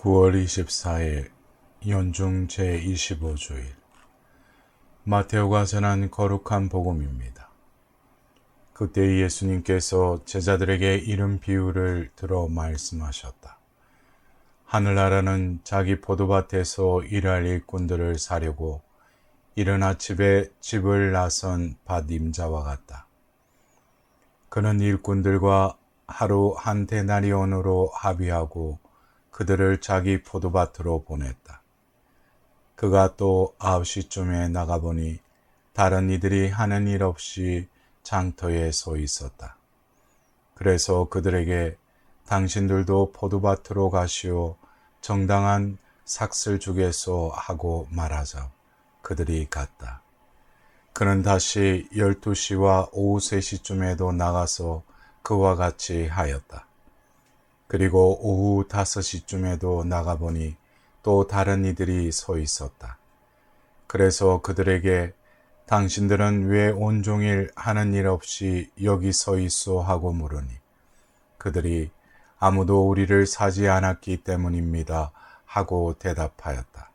9월 24일 연중 제25주일 마테오가 전한 거룩한 복음입니다. 그때 예수님께서 제자들에게 이런 비유를 들어 말씀하셨다. 하늘나라는 자기 포도밭에서 일할 일꾼들을 사려고 이른 아침에 집을 나선 밭 임자와 같다. 그는 일꾼들과 하루 한 데나리온으로 합의하고 그들을 자기 포도밭으로 보냈다. 그가 또 아홉 시쯤에 나가보니 다른 이들이 하는 일 없이 장터에 서 있었다. 그래서 그들에게 당신들도 포도밭으로 가시오 정당한 삭슬 주겠소 하고 말하자 그들이 갔다. 그는 다시 열두 시와 오후 세 시쯤에도 나가서 그와 같이 하였다. 그리고 오후 다섯 시쯤에도 나가보니 또 다른 이들이 서 있었다. 그래서 그들에게 당신들은 왜 온종일 하는 일 없이 여기 서 있소 하고 물으니 그들이 아무도 우리를 사지 않았기 때문입니다 하고 대답하였다.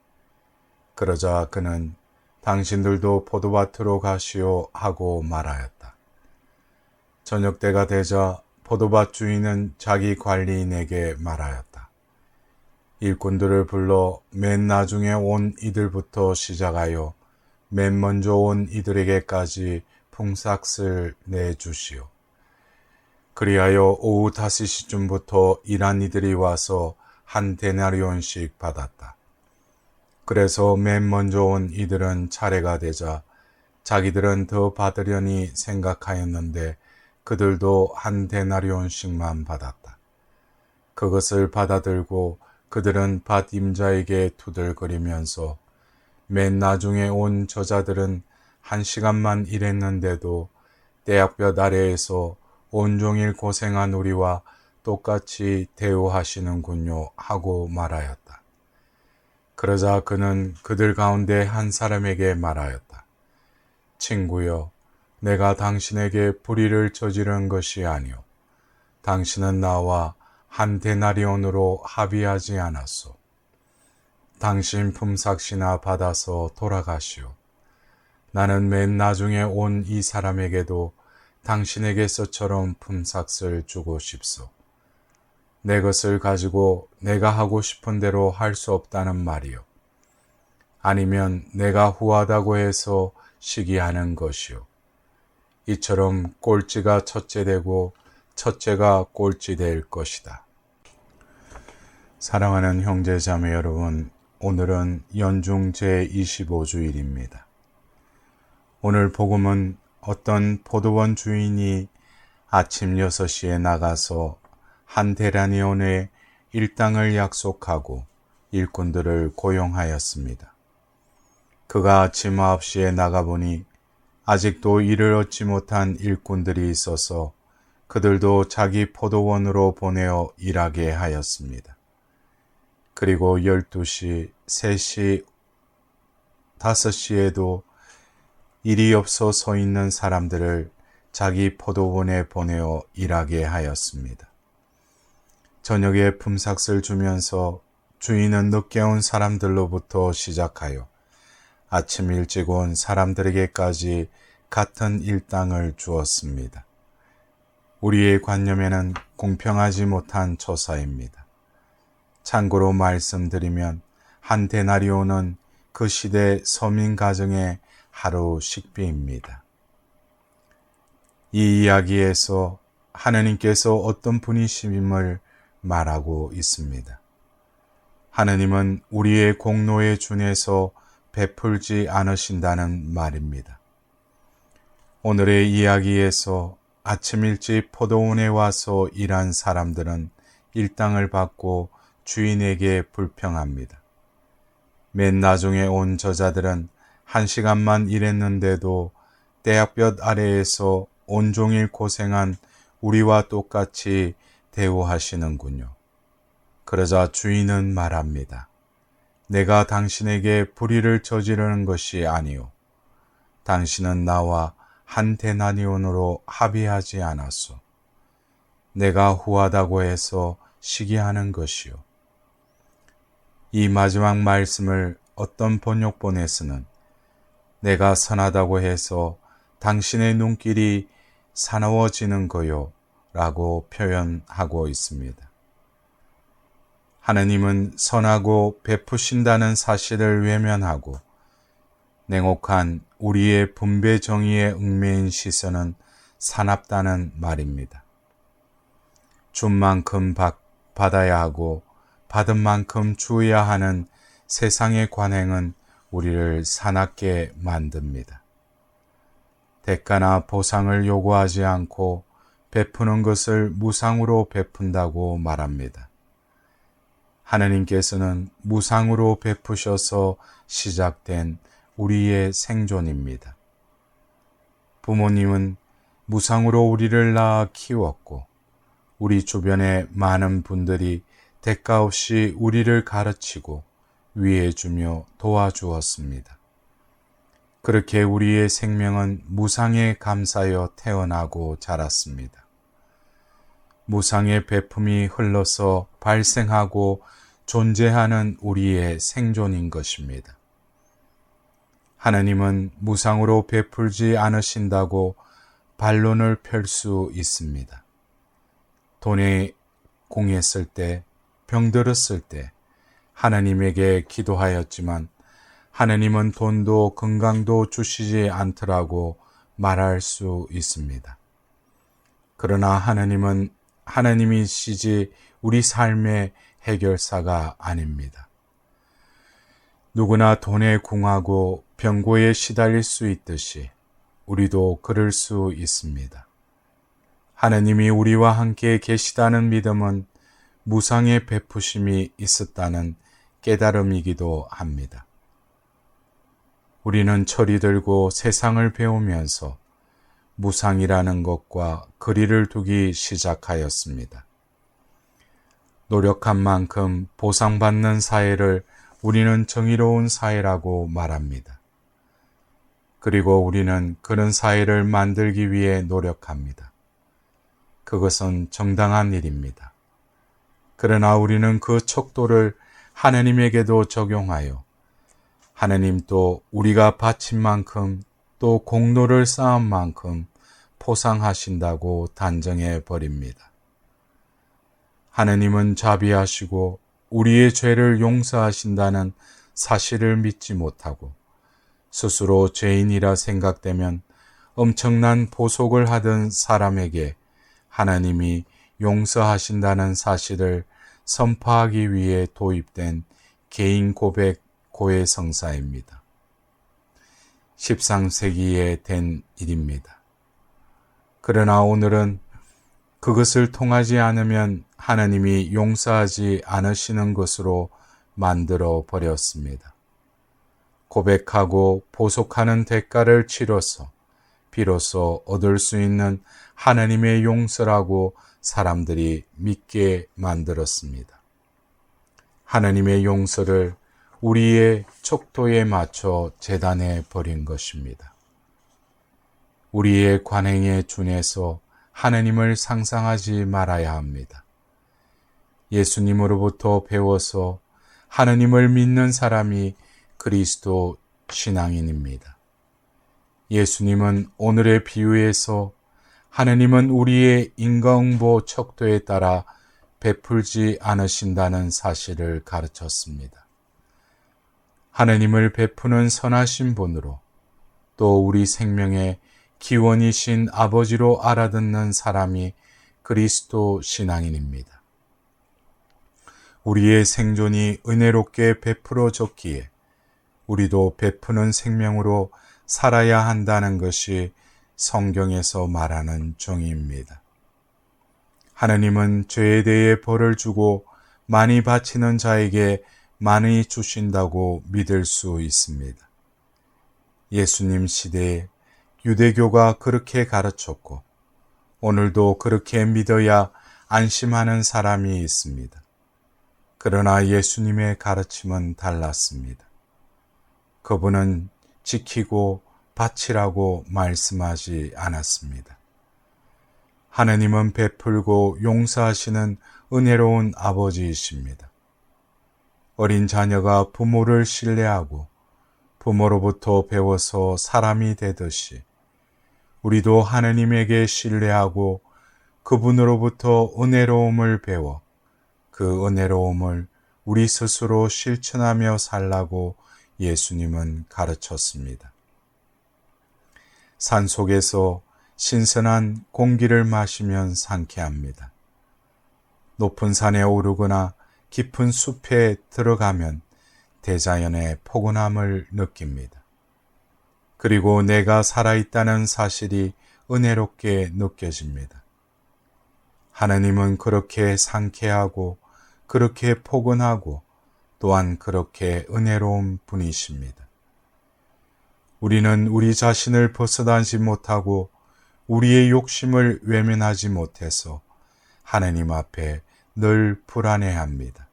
그러자 그는 당신들도 포도밭으로 가시오 하고 말하였다. 저녁 때가 되자 포도밭 주인은 자기 관리인에게 말하였다. 일꾼들을 불러 맨 나중에 온 이들부터 시작하여 맨 먼저 온 이들에게까지 풍삭을 내주시오. 그리하여 오후 다섯 시쯤부터 일한 이들이 와서 한 데나리온씩 받았다. 그래서 맨 먼저 온 이들은 차례가 되자 자기들은 더 받으려니 생각하였는데 그들도 한 데나리온씩만 받았다. 그것을 받아들고 그들은 밭 임자에게 투덜거리면서 맨 나중에 온 저자들은 한 시간만 일했는데도 대학볕 아래에서 온종일 고생한 우리와 똑같이 대우하시는군요 하고 말하였다. 그러자 그는 그들 가운데 한 사람에게 말하였다. 친구여, 내가 당신에게 불의를 저지른 것이 아니오. 당신은 나와 한 데나리온으로 합의하지 않았소. 당신 품삯이나 받아서 돌아가시오. 나는 맨 나중에 온 이 사람에게도 당신에게서처럼 품삯을 주고 싶소. 내 것을 가지고 내가 하고 싶은 대로 할 수 없다는 말이요. 아니면 내가 후하다고 해서 시기하는 것이요. 이처럼 꼴찌가 첫째 되고 첫째가 꼴찌 될 것이다. 사랑하는 형제 자매 여러분, 오늘은 연중 제25주일입니다. 오늘 복음은 어떤 포도원 주인이 아침 6시에 나가서 한 대라니온에 일당을 약속하고 일꾼들을 고용하였습니다. 그가 아침 9시에 나가보니 아직도 일을 얻지 못한 일꾼들이 있어서 그들도 자기 포도원으로 보내어 일하게 하였습니다. 그리고 12시, 3시, 5시에도 일이 없어 서 있는 사람들을 자기 포도원에 보내어 일하게 하였습니다. 저녁에 품삯을 주면서 주인은 늦게 온 사람들로부터 시작하여 아침 일찍 온 사람들에게까지 같은 일당을 주었습니다. 우리의 관념에는 공평하지 못한 조사입니다. 참고로 말씀드리면 한 데나리오는 그 시대 서민 가정의 하루 식비입니다. 이 이야기에서 하느님께서 어떤 분이심을 말하고 있습니다. 하느님은 우리의 공로에 준해서 베풀지 않으신다는 말입니다. 오늘의 이야기에서 아침 일찍 포도원에 와서 일한 사람들은 일당을 받고 주인에게 불평합니다. 맨 나중에 온 저자들은 한 시간만 일했는데도 대학볕 아래에서 온종일 고생한 우리와 똑같이 대우하시는군요. 그러자 주인은 말합니다. 내가 당신에게 불의를 저지르는 것이 아니오. 당신은 나와 한 데나니온으로 합의하지 않았소. 내가 후하다고 해서 시기하는 것이오. 이 마지막 말씀을 어떤 번역본에서는 내가 선하다고 해서 당신의 눈길이 사나워지는 거요 라고 표현하고 있습니다. 하느님은 선하고 베푸신다는 사실을 외면하고 냉혹한 우리의 분배 정의에 얽매인 시선은 사납다는 말입니다. 준 만큼 받, 받아야 하고 받은 만큼 주어야 하는 세상의 관행은 우리를 사납게 만듭니다. 대가나 보상을 요구하지 않고 베푸는 것을 무상으로 베푼다고 말합니다. 하느님께서는 무상으로 베푸셔서 시작된 우리의 생존입니다. 부모님은 무상으로 우리를 낳아 키웠고 우리 주변의 많은 분들이 대가 없이 우리를 가르치고 위해주며 도와주었습니다. 그렇게 우리의 생명은 무상에 감사여 태어나고 자랐습니다. 무상의 배품이 흘러서 발생하고 존재하는 우리의 생존인 것입니다. 하나님은 무상으로 베풀지 않으신다고 반론을 펼 수 있습니다. 돈에 공했을 때, 병들었을 때, 하나님에게 기도하였지만 하나님은 돈도 건강도 주시지 않더라고 말할 수 있습니다. 그러나 하나님은 하나님이시지 우리 삶의 해결사가 아닙니다. 누구나 돈에 궁하고 병고에 시달릴 수 있듯이 우리도 그럴 수 있습니다. 하나님이 우리와 함께 계시다는 믿음은 무상의 베푸심이 있었다는 깨달음이기도 합니다. 우리는 철이 들고 세상을 배우면서 무상이라는 것과 거리를 두기 시작하였습니다. 노력한 만큼 보상받는 사회를 우리는 정의로운 사회라고 말합니다. 그리고 우리는 그런 사회를 만들기 위해 노력합니다. 그것은 정당한 일입니다. 그러나 우리는 그 척도를 하느님에게도 적용하여 하느님 또 우리가 바친 만큼 또 공로를 쌓은 만큼 포상하신다고 단정해 버립니다. 하느님은 자비하시고 우리의 죄를 용서하신다는 사실을 믿지 못하고 스스로 죄인이라 생각되면 엄청난 보속을 하던 사람에게 하나님이 용서하신다는 사실을 선포하기 위해 도입된 개인 고백 고해 성사입니다. 13세기에 된 일입니다. 그러나 오늘은 그것을 통하지 않으면 하나님이 용서하지 않으시는 것으로 만들어 버렸습니다. 고백하고 보속하는 대가를 치러서 비로소 얻을 수 있는 하나님의 용서라고 사람들이 믿게 만들었습니다. 하나님의 용서를 우리의 척도에 맞춰 재단해 버린 것입니다. 우리의 관행에 준해서 하나님을 상상하지 말아야 합니다. 예수님으로부터 배워서 하나님을 믿는 사람이 그리스도 신앙인입니다. 예수님은 오늘의 비유에서 하나님은 우리의 인과응보 척도에 따라 베풀지 않으신다는 사실을 가르쳤습니다. 하나님을 베푸는 선하신 분으로 또 우리 생명의 기원이신 아버지로 알아듣는 사람이 그리스도 신앙인입니다. 우리의 생존이 은혜롭게 베풀어졌기에 우리도 베푸는 생명으로 살아야 한다는 것이 성경에서 말하는 정의입니다. 하나님은 죄에 대해 벌을 주고 많이 바치는 자에게 많이 주신다고 믿을 수 있습니다. 예수님 시대에 유대교가 그렇게 가르쳤고 오늘도 그렇게 믿어야 안심하는 사람이 있습니다. 그러나 예수님의 가르침은 달랐습니다. 그분은 지키고 바치라고 말씀하지 않았습니다. 하느님은 베풀고 용서하시는 은혜로운 아버지이십니다. 어린 자녀가 부모를 신뢰하고 부모로부터 배워서 사람이 되듯이 우리도 하느님에게 신뢰하고 그분으로부터 은혜로움을 배워 그 은혜로움을 우리 스스로 실천하며 살라고 예수님은 가르쳤습니다. 산 속에서 신선한 공기를 마시면 상쾌합니다. 높은 산에 오르거나 깊은 숲에 들어가면 대자연의 포근함을 느낍니다. 그리고 내가 살아있다는 사실이 은혜롭게 느껴집니다. 하나님은 그렇게 상쾌하고 그렇게 포근하고 또한 그렇게 은혜로운 분이십니다. 우리는 우리 자신을 벗어나지 못하고 우리의 욕심을 외면하지 못해서 하나님 앞에 늘 불안해합니다.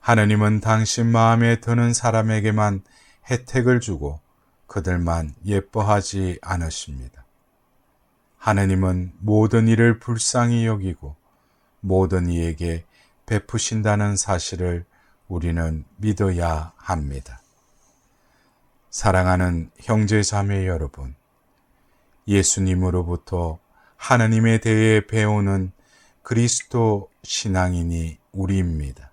하나님은 당신 마음에 드는 사람에게만 혜택을 주고 그들만 예뻐하지 않으십니다. 하나님은 모든 일을 불쌍히 여기고 모든 이에게 베푸신다는 사실을 우리는 믿어야 합니다. 사랑하는 형제 자매 여러분, 예수님으로부터 하나님에 대해 배우는 그리스도 신앙인이 우리입니다.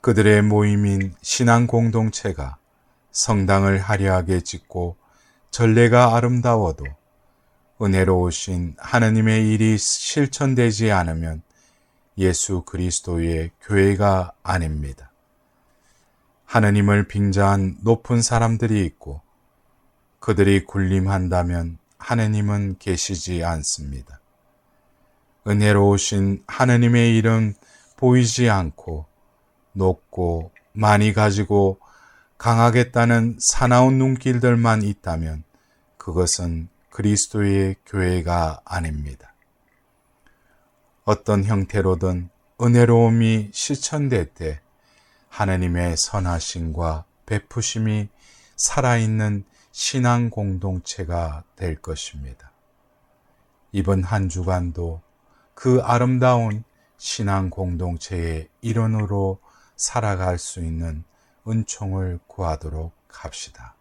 그들의 모임인 신앙 공동체가 성당을 화려하게 짓고 전례가 아름다워도 은혜로우신 하나님의 일이 실천되지 않으면 예수 그리스도의 교회가 아닙니다. 하나님을 빙자한 높은 사람들이 있고 그들이 군림한다면 하나님은 계시지 않습니다. 은혜로우신 하나님의 일은 보이지 않고 높고 많이 가지고 강하겠다는 사나운 눈길들만 있다면 그것은 그리스도의 교회가 아닙니다. 어떤 형태로든 은혜로움이 실천될 때 하나님의 선하심과 베푸심이 살아있는 신앙 공동체가 될 것입니다. 이번 한 주간도 그 아름다운 신앙 공동체의 일원으로 살아갈 수 있는 은총을 구하도록 합시다.